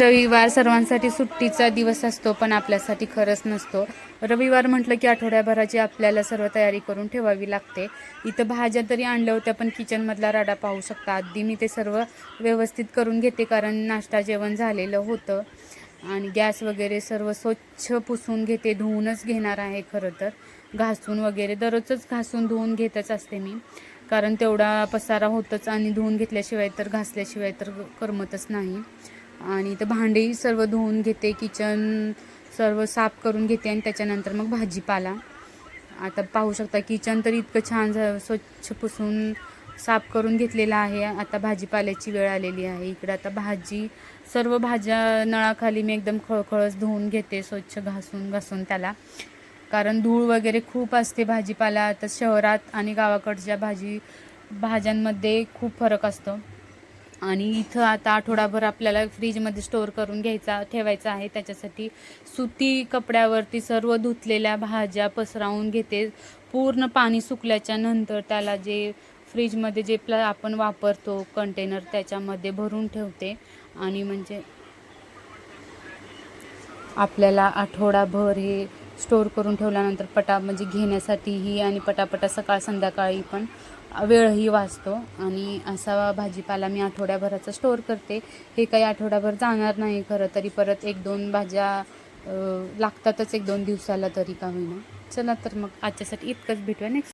रविवार सर्वांसाठी सुट्टीचा दिवस असतो पण आपल्यासाठी खरंच नसतो. रविवार म्हटलं की आठवड्याभराची आपल्याला सर्व तयारी करून ठेवावी लागते. इथं भाज्या तरी आणल्या होत्या पण किचनमधला राडा पाहू शकता. आधी मी ते सर्व व्यवस्थित करून घेते कारण नाश्ता जेवण झालेलं होतं. आणि गॅस वगैरे सर्व स्वच्छ पुसून घेते धुवूनच घेणार आहे खरं तर. घासून वगैरे दररोजच घासून धुवून घेतच असते मी. कारण तेवढा पसारा होतच आणि धुवून घेतल्याशिवाय तर घासल्याशिवाय तर करमतच नाही. आणि तर भांडेही सर्व धुवून घेते किचन सर्व साफ करून घेते आणि त्याच्यानंतर मग भाजीपाला. आता पाहू शकता किचन तर इतकं छान झा- स्वच्छ पुसून साफ करून घेतलेलं आहे. आता भाजीपाल्याची वेळ आलेली आहे. इकडं आता भाजी सर्व भाज्या नळाखाली मी एकदम खळखळच धुवून घेते स्वच्छ घासून घासून त्याला. कारण धूळ वगैरे खूप असते भाजीपाला. आता शहरात आणि गावाकडच्या भाजी भाज्यांमध्ये खूप फरक असतो. आणि इथं आता आठवडाभर आपल्याला फ्रीजमध्ये स्टोअर करून घ्यायचा ठेवायचा आहे. त्याच्यासाठी सुती कपड्यावरती सर्व धुतलेल्या भाज्या पसरावून घेते. पूर्ण पाणी सुकल्याच्या नंतर त्याला जे फ्रीजमध्ये जे प्ला आपण वापरतो कंटेनर त्याच्यामध्ये भरून ठेवते. आणि म्हणजे आपल्याला आठवडाभर हे स्टोअर करून ठेवल्यानंतर पटा म्हणजे घेण्यासाठीही आणि पटापटा सकाळ संध्याकाळी पण वेळही वाचतो. आणि असा भाजीपाला मी आठवड्याभराचा स्टोअर करते. हे काही आठवड्याभर जाणार नाही खरं तरी परत एक दोन भाज्या लागतातच एक दोन दिवसाला तरी का होईना. चला तर मग आजच्यासाठी इतकंच भेटूया. नेक्स्ट